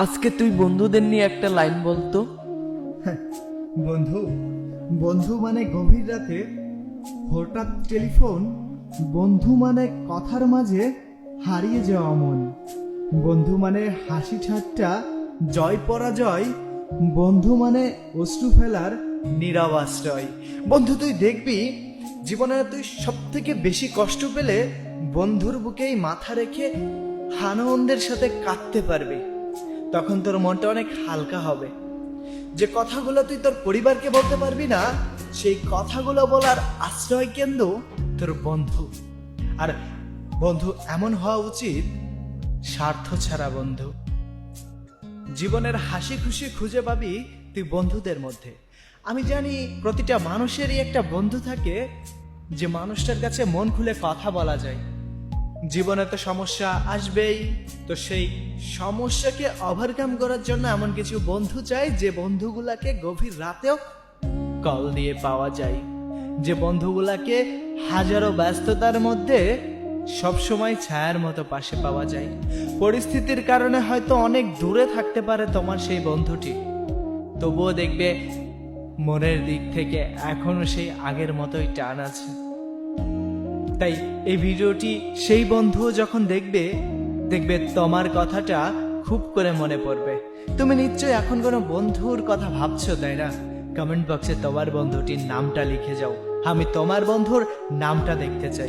আজকে তুই বন্ধুদের নিয়ে একটা লাইন বলতো? বন্ধু বন্ধু মানে গভীর রাতে হঠাৎ টেলিফোন, বন্ধু মানে কথার মাঝে হারিয়ে যাওয়া মন। বন্ধু মানে হাসি ঠাট্টা, জয় পরাজয়, বন্ধু মানে অশ্রু ফেলার নীরব আশ্রয়। বন্ধু, তুই দেখবি, জীবনে তুই সব থেকে বেশি কষ্ট পেলে বন্ধুর বুকেই মাথা রেখে আনন্দের সাথে কাঁদতে পারবি। তখন তোর মনটা অনেক হালকা হবে। যে কথাগুলো তুই তোর পরিবারকে বলতে পারবি না, সেই কথাগুলো বলার আশ্রয় কেন্দ্র তোর বন্ধু। আর বন্ধু এমন হওয়া উচিত, স্বার্থ ছাড়া বন্ধু। জীবনের হাসি খুশি খুঁজে পাবি তুই বন্ধুদের মধ্যে। আমি জানি প্রতিটা মানুষেরই একটা বন্ধু থাকে, যে মানুষটার কাছে মন খুলে কথা বলা যায়। জীবনে তো সমস্যা আসবেই। তো সেই সমস্যাকে ওভারকাম করার জন্য এমন কিছু বন্ধু চাই, যে বন্ধুগুলাকে গভীর রাতেও কল দিয়ে পাওয়া যায়। যে বন্ধুগুলাকে হাজারো ব্যস্ততার মধ্যে সব সময় ছায়ার মতো পাশে পাওয়া যায়। পরিস্থিতির কারণে হয়তো অনেক দূরে থাকতে পারে তোমার সেই বন্ধুটি। তবুও দেখবে মনের দিক থেকে এখনও সেই আগের মতোই টান আছে। তাই এই ভিডিওটি সেই বন্ধু যখন দেখবে দেখবে তোমার কথাটা খুব করে মনে পড়বে। তুমি নিশ্চয়ই এখন কোনো বন্ধুর কথা ভাবছ, তাই না? কমেন্ট বক্সে তোমার বন্ধুটির নামটা লিখে যাও। আমি তোমার বন্ধুর নামটা দেখতে চাই।